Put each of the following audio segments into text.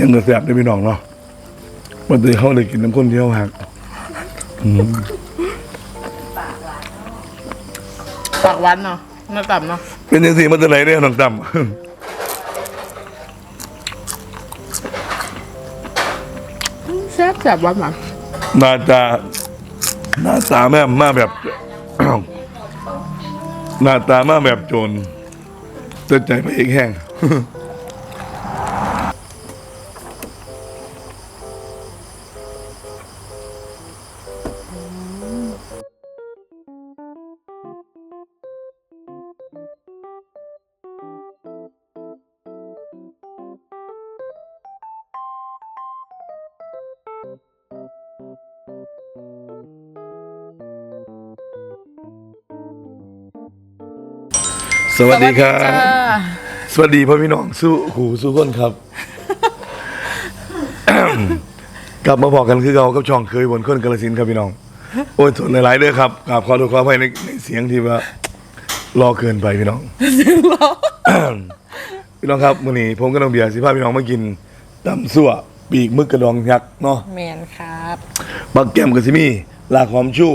ยังก็แซ่บได้พี่น้องเนาะวันนี้เขาเลยกินน้ำข้นเดียวหักอืมปากหวันเนาะน่าต่ำเนาะเป็นยังสิมันจะไหนเนี่ยน้องตั้มแซ่บแซ่บหวานหวานหน้าตาหน้าตาแม่มาแบบ หน้าตามาแบบโจรแต่ใจไปเองแห้ง สวัสดีครับ จ้าสวัสดีพ่อพี่น้องสู้หูสู้คนครับ กลับมาบอกกันคือเรากับช่องเคยบนคนกาลสินธุ์ครับพี่น้อง โอ้ยทนหลายๆเด้อครับกราบขอโทษขออภัยในในเสียงที่ว่ารอเกินไปพี่น้อง พี่น้องครับมื้อนี้ผมกับน้องเบียร์สิพาพี่น้องมากินตำซั่วปีกมึกกระดองยักษ์เนาะ แมนครับ บักแก้มกับซิมี่ลากหอมชู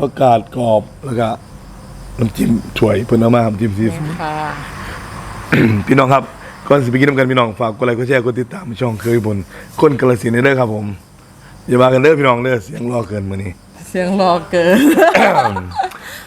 ประกาศกรอบแล้วก็ น้ำจิ้มถ้วยเพิ่นเอามาน้ำจิ้มซีฟู้ด ค่ะ พี่น้องครับก่อนสิไปกินน้ำกันพี่น้องฝากกดไลค์กดแชร์กดติดตามช่องเคยบนคนกาลสินธุ์เด้อครับผมอย่ามากันเด้อพี่น้องเด้อเสียงรอเกินมื้อนี้ เสียงรอเกิน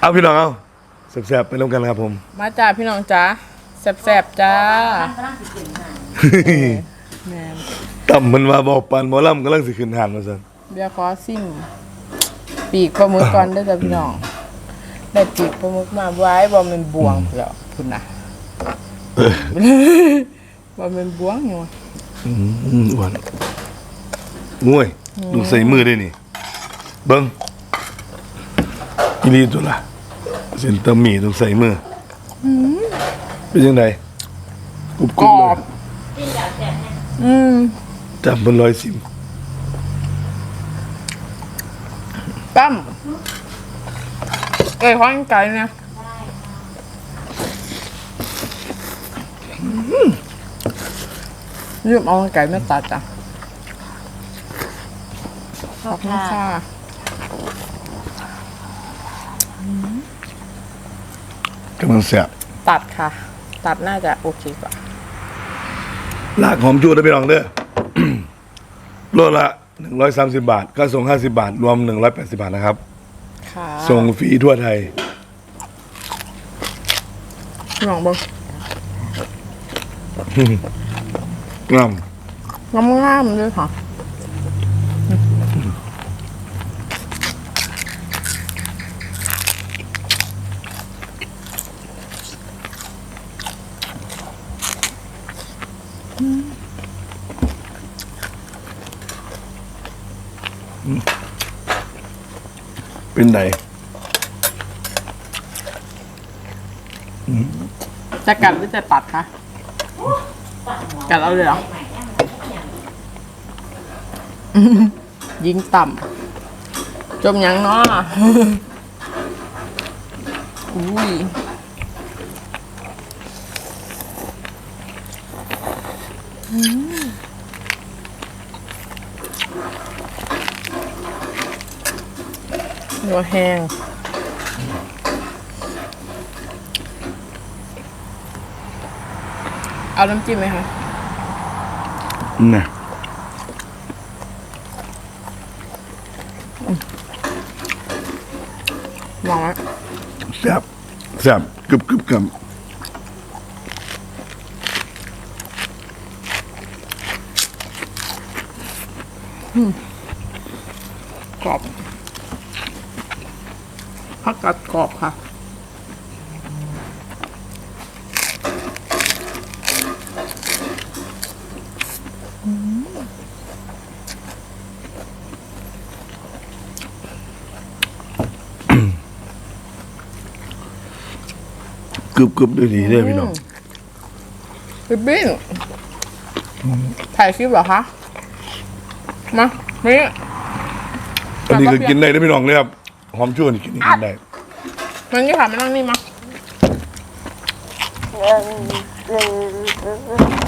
เอาพี่น้องเอาแซ่บๆไปร่วมกันครับผม มาจ้าพี่น้องจ้าแซ่บๆจ้าแมนต่ำมันมาบอกปันหมอลำกำลังสิขึ้นหานมาซั่นเบียร์ขอซิมปีกปลาหมึกก่อนเด้อจ้าพี่น้อง ได้ปีกปลาหมึกมาไว้บ่แมันบวงแล้วคุณนะบ่แมันบวงอยู่อืมอ้วนโอ้ยดูใส่มือได้นี่ เบิ่งอีหลีตัวละเส้นตะหมี่ต้องใส่มืออเป็นยังไงกรุบกกรรุบอบอืมจับบนร้อยสิบตั้ม เอ้ยข้างไก่เนี่ยยืมเอาไก่มาตัดจ้ะขอบคุณค่ะกำลังแซ่บตัดค่ะ ตัดน่าจะโอเคกว่าลากหอมจูดได้ไปลองเด้อ โลละหนึ่งร้อยสามสิบาทค่าส่งห้าสิบาท รวมหนึ่งร้อยแปดสิบาทนะครับค่ะ ส่งฟรีทั่วไทย ลองเบ้างงามงามงามๆด้วยค่ะเป็นไหน จะกัดหรือจะตัดคะกัดเอาเลยเหรอยิงต่ำจมยังเนาะอุ้ยหัวแห้ง เอาน้ำจิ้มไหมคะน่ะมองไว้แซ่บแซ่บกึบกึบกับ กรอบผักกัดกรอบค่ะ กึบกึบด้วยดีเด้อพี่น้องพี่บิ้งถ่ายคลิปเหรอคะ มานี่อันนี้คือกินได้เด้อพี่น้องเลยครับหอมชั่วนี่กินกินได้มันนี่ค่ะมานั่งนี่มา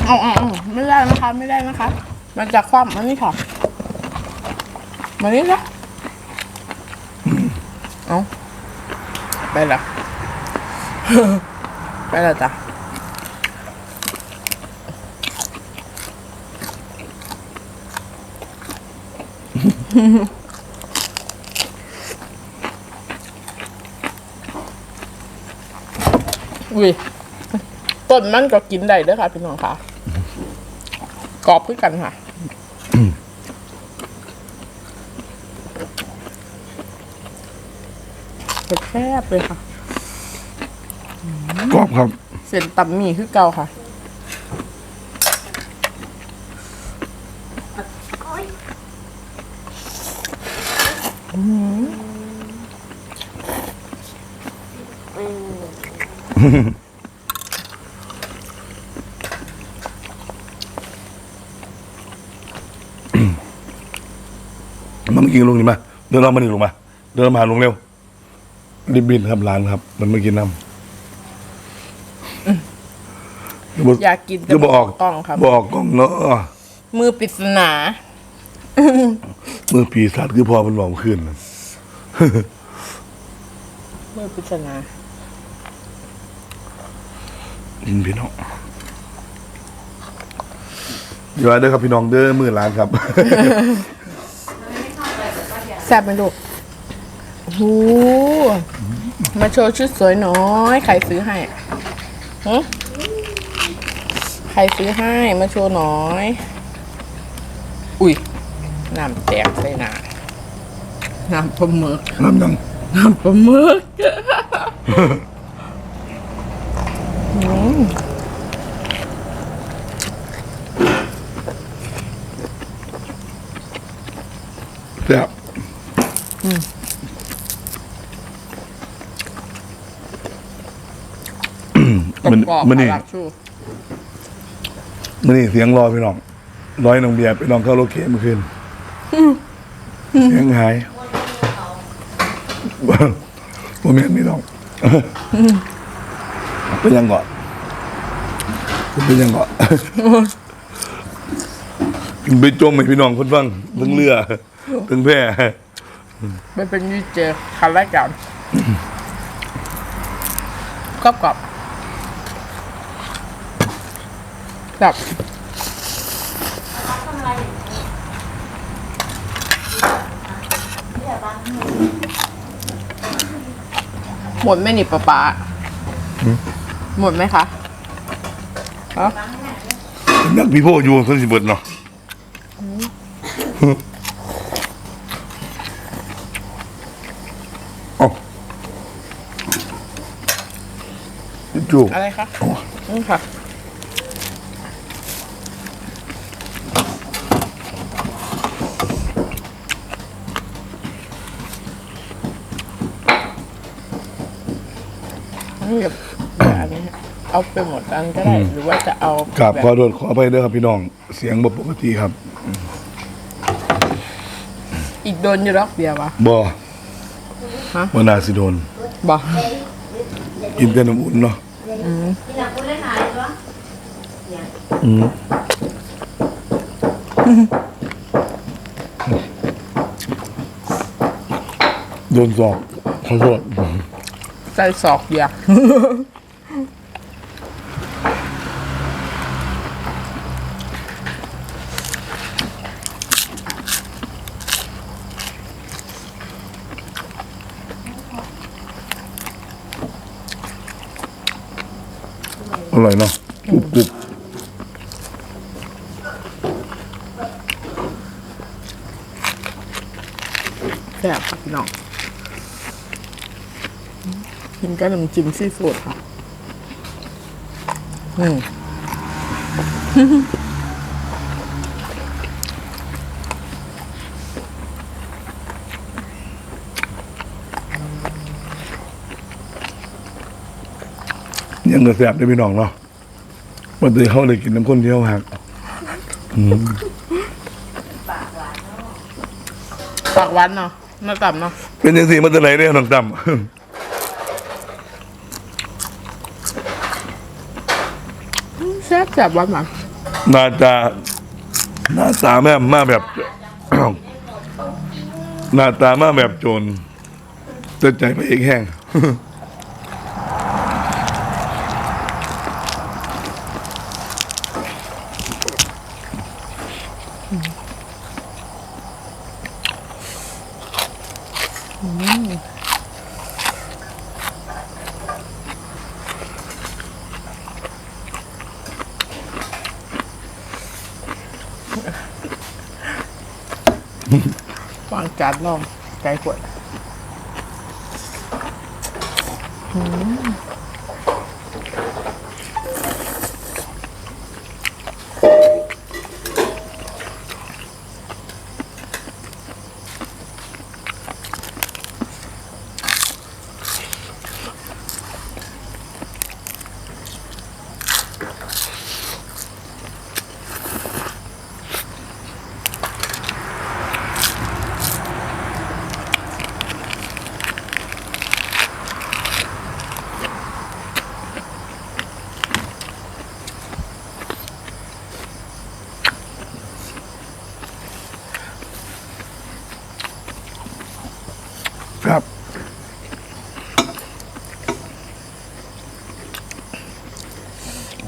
เอาเอาเอาไม่ได้นะคะไม่ได้นะคะ มันจะคว่ำมันนี่ค่ะ มานี่ละเอาไปละ ไปละจ้ะอุ้ยต้นมันก็กินได้เด้อค่ะพี่น้องค่ะกรอบขึ้นกันค่ะแคบเลยค่ะกรอบ ครับ เส้นตับหมี่คือเก่าค่ะ มันเมื่อกี้ลงนี่มาเดินเรามาหนึ่งลงมา เดินมาลงเร็วรีบบินครับร้านครับ มันไม่กินน้ำ อยากกินแต่จะบอกออกกล้องครับ บอกกล้องเนาะมือปริศนา มือปีศาจคือพอมันบอกขึ้นน่ะ มือปริศนา อืมพี่น้องเดี๋ยวเด้อครับพี่น้องเด้อมือร้านครับ แซ่บไหมลูกโอ้โหมาโชว์ชุดสวยน้อย ใครซื้อให้หึ ใครซื้อให้มาโชว์น้อย อุ้ยน้ำแตกใส่หนาน้ำปลาหมึกน้ำยังน้ำปลาหมึกอืมแซ่บมันกรอบๆมันนี่ขอรับชู มันนี่เสียงรอพี่น้องร้อยน้องเบียร์ไปลองเข้าโลเคเมื่อคืนเสียงหายผมแม่นนี่น้องเป็นยังก่อนเป็นยังก่อนไปจมให้พี่น้องคนฟังทั้งเรือทั้งแพร่ไม่เป็นยูเจคันแรกกันกรอบกรอบ แบบหมดไหมนี่ป๊าป๊าหมดไหมคะฮะนักพี่โพอยู่เพิ่นสิเบิดเนาะเอ้าจูบอะไรคะนี่ค่ะ นี่แบบอันนี้เอาไปหมดอันก็ได้ หรือว่าจะเอากราบแบบขอโทษขออภัยเด้อครับพี่น้อง เสียงบ่ปกติครับอีกโดนอยู่รอกเดียววะ บ่ฮะ บ่น่าสิโดนบอกกินแต่น้ำอุ่นเนาะอืมโดนสอบขอโทษ ใส่ศอกเดียวอร่อยเนาะกรุบกรุบ แซ่บค่ะพี่น้อง กินกับน้ำจิ้มซีฟู้ดค่ะอืมยังกระแสบได้อพี่น้องเนาะวันนี้เขาเลยกินน้ำข้นเดียวหักปากหวานเนาะน่าต่ำเนาะเป็นยังสี่มันจะไหนเนี่ยน้องต่ำ แซ่บแซ่บหวานหวาหน้าตาหน้าตาแม่มาแบบ หน้าตามาแบบโจรแต่ใจไปเอกแห้ง วางจานลองไก่ขวดครับ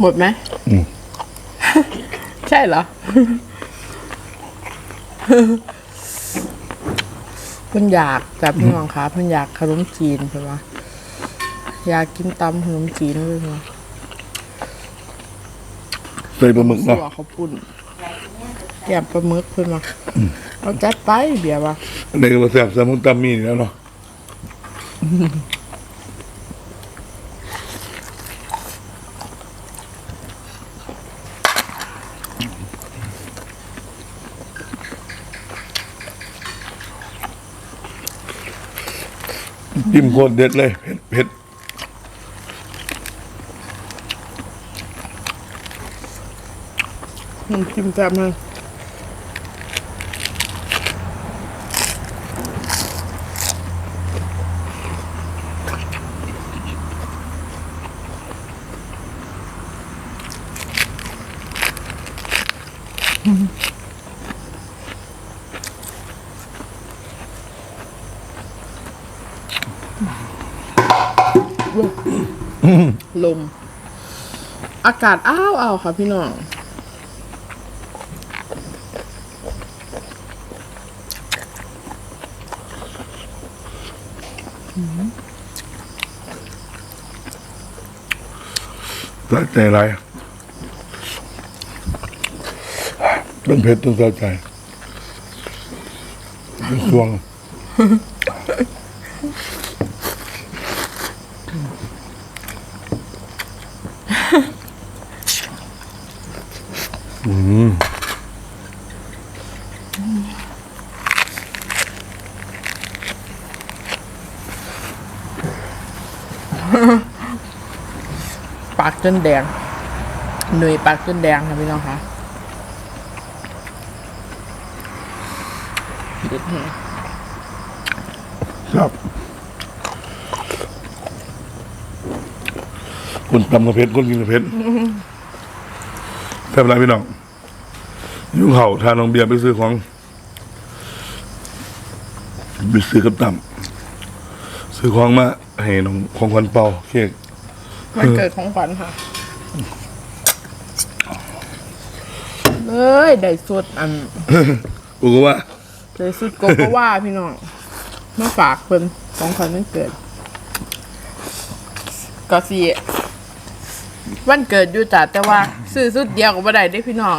หมดไหมอืม ใช่เหรอ เพิ่นอยากจับพี่น้องคะเพิ่นอยากขนมจีนใช่ปะอยากกินตำขนมจีนเลยเนาะใส่ปลาหมึกสัเนาะวเขาวปุ่นแกมปลาหมึกเพิ่นมาเอาจัดไปเบียร์วะ ในกระแสบแซมมุนตามีนี่แล้วเนาะ จิ้มโคตรเด็ดเลยเผ็ดเผ็ดน้ำจิ้มแซ่บมากลม อากาศอ้าวอ้าวค่ะพี่น้องสะใจไรเป็นเผ็ดต้องสะใจเป็นสวง อืม ปากจนแดง หนุ่ยปากจนแดงค่ะพี่น้องคะเด็ดแฮะครับคนตำกระเพชรคนกินกระเพชรแทบไรพี่น้องยุ่งเห่าทานน้องเบียร์ไปซื้อของไปซื้อกับตำซื้อของมาให้น้องของขวัญเป่าเค้ก มันเกิดของขวัญค่ะ เลยได้สุดอันกูก็ว่าได้สุดโกโกว่าพี่น้องมาฝากเพิ่นของขวัญวันเกิดก็สิวันเกิดอยู่จ้ะแต่ว่าซื้อสุดเดียวก็บ่ได้เด้พี่น้อง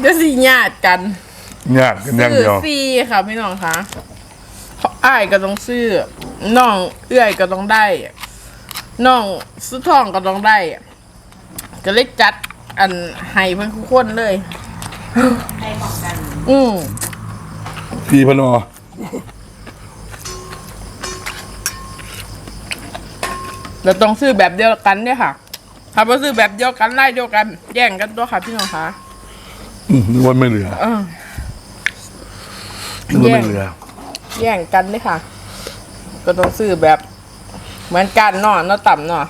เดี๋ยวสิญาติกันญาติกันอย่างซื้อเดียวฟรีค่ะพี่น้องคะเพราะอ้ายก็ต้องซื้อน้องเอื้อยก็ต้องได้ น้องสุดทองก็ต้องได้ก็เลยจัด อันให้เพื่อนทุกคนเลย ให้เหมาะกันอืมพี่พนอเราต้องซื้อแบบเดียวกันเนี่ยค่ะ ถ้าเราซื้อแบบเดียวกันไล่เดียวกัน แย่งกันตัวค่ะพี่น้องคะอืมนึกว่าไม่เหลือเออนึกว่าไม่เหลือ แย่งกันเลยค่ะ ก็ต้องซื้อแบบ เหมือนกันเนาะเนาะต่ำเนาะ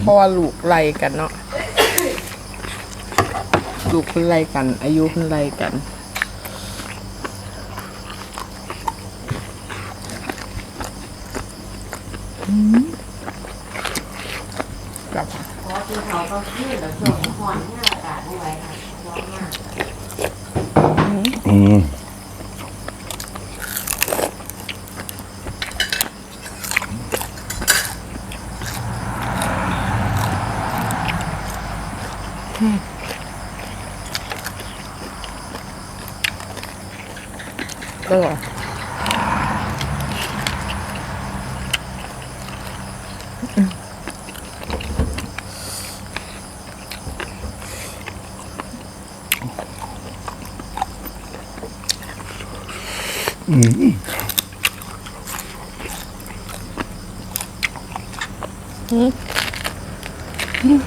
เพราะว่าลูกไล่กันเนาะลูกเพิ่นไล่กัน อายุเพิ่นไล่กันกลับเพราะที่เขาก็ขึ้นแล้วช่วงห่อนเนี่อากาศไม่ไหวค่ะ ร้อนมาก อืมก็เหรอ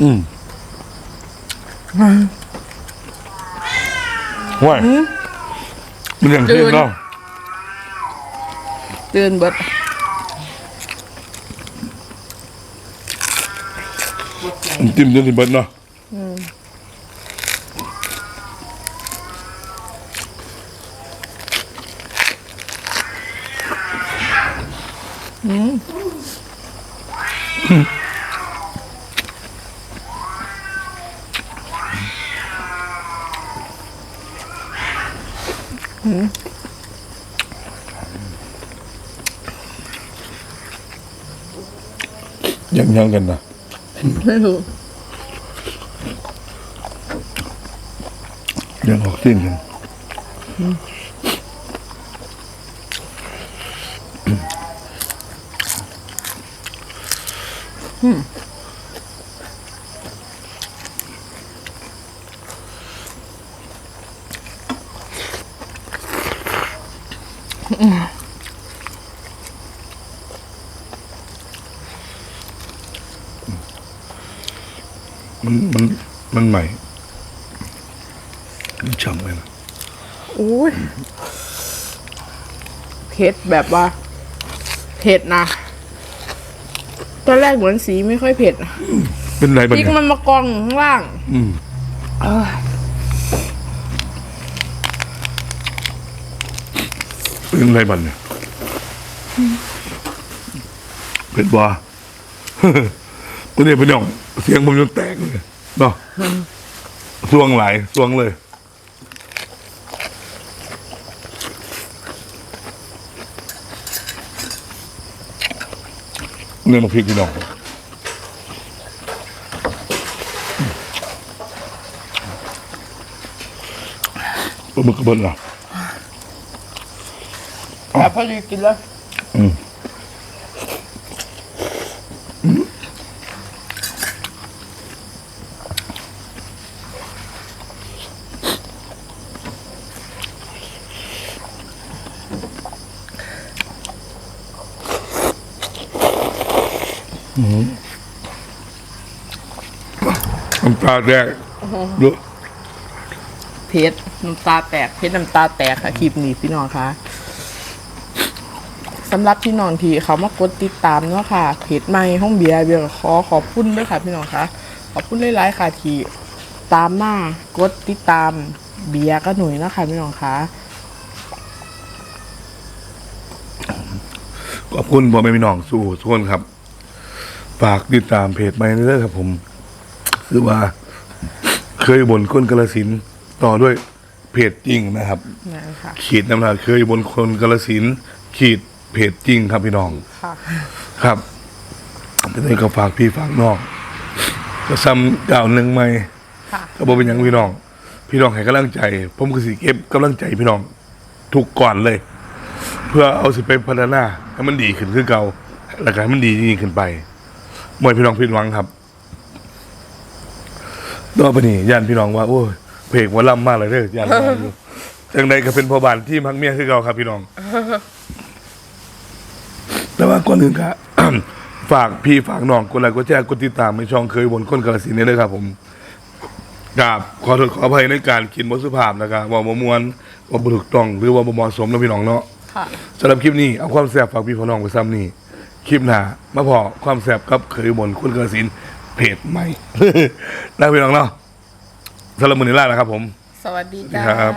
อืมว้ายมันอย่างที่เนาะ ตื่นเบิด จิ้มจนสิเบิดเนาะยังยังกันนะ ไม่รู้ ยังออกสิ้นกันมันมันมันใหม่มันฉ่ำเลยนะ อุ้ย เผ็ดแบบว่า เผ็ดนะตอนแรกเหมือนสีไม่ค่อยเผ็ดนะเป็นไรพบ้างริกเนี่ยมันมากองอยู่ข้างล่างอืมเอ้ยเป็นไรบ้างเนี่ยเป็ดบัวก็เนี่ยเป็นหย่องเสียงผมจนแตกเลยเนาะสวงหลายสวงเลย เนื้อมาพริกพี่น้องปลาหมึกกระเบิดเหรอแบบพอดีกินแล้ว น้ำตาแดงดูเผ็ดน้ำตาแตกเผ็ดน้ำตาแตกค่ะคลิปนี้พี่น้องคะสำหรับพี่น้องที่เขามากดติดตามเนาะค่ะเพจใหม่ห้องเบียร์เบียร์ขอขอบคุณด้วยค่ะพี่น้องคะขอบคุณหลายๆค่ะที่ตามมากดติดตามเบียร์ก็หนุ่ยเนาะคะพี่น้องคะขอบคุณพ่อแม่พี่น้องสู่ทุกคนครับ ฝากติดตามเพจไม่เรื่อยครับผม คือว่า เคยบนคนกระสินธุ์ต่อด้วยเพจจริงนะครับ นั่นค่ะ ขีดน้ำลายเคยบนคนกระสินธุ์ขีดเพจจริงครับพี่น้อง ค่ะ ครับเป็นไงก็ฝากพี่ฝากน้องก็ซ้ำเก่าหนึ่งไหมค่ะ ก็บอกเป็นอย่างพี่น้อง พี่น้องให้กำลังใจ ผมก็สิเก็บกำลังใจพี่น้อง ทุกก่อนเลย เพื่อเอาสิไปพัฒนาให้มันดีขึ้นคือเก่าแล้วก็ให้มันดียิ่งขึ้นไป มวยพี่น้องผิดหวังครับต่อไปนี้ย่านพี่น้องว่าโอ้ยเพลงว่าล่ำมากเลยเด้อย่านพี่น้องอยู่จังใดก็เป็นพ่อบานที่พักเมียคือเก่าครับ พี่น้อง แต่ว่าก่อนอื่นครับ ฝากพี่ฝากน้องกดไลค์กดแชร์กดติดตามในช่องเคยบนคนกระสินธุ์นี่เลยครับ ผมกราบขอโทษขออภัยในการกินบสุภาพนะครับว่าบ่มวนว่าบ่ถูกต้อง หรือว่าบ่เหมาะสมนะพี่น้องเนาะค่ะสำหรับคลิปนี้เอาความแซ่บฝากพี่พ่อน้องไปซ้ำนี่ คลิปหน้ามาพอความแซ่บกับเคยบนคุณกระสินเพจใหม่นะพี่น้องเนาะสำหรับมือนี้ล่านะครับผมสวัสดีสวัสดีจ้า ครับ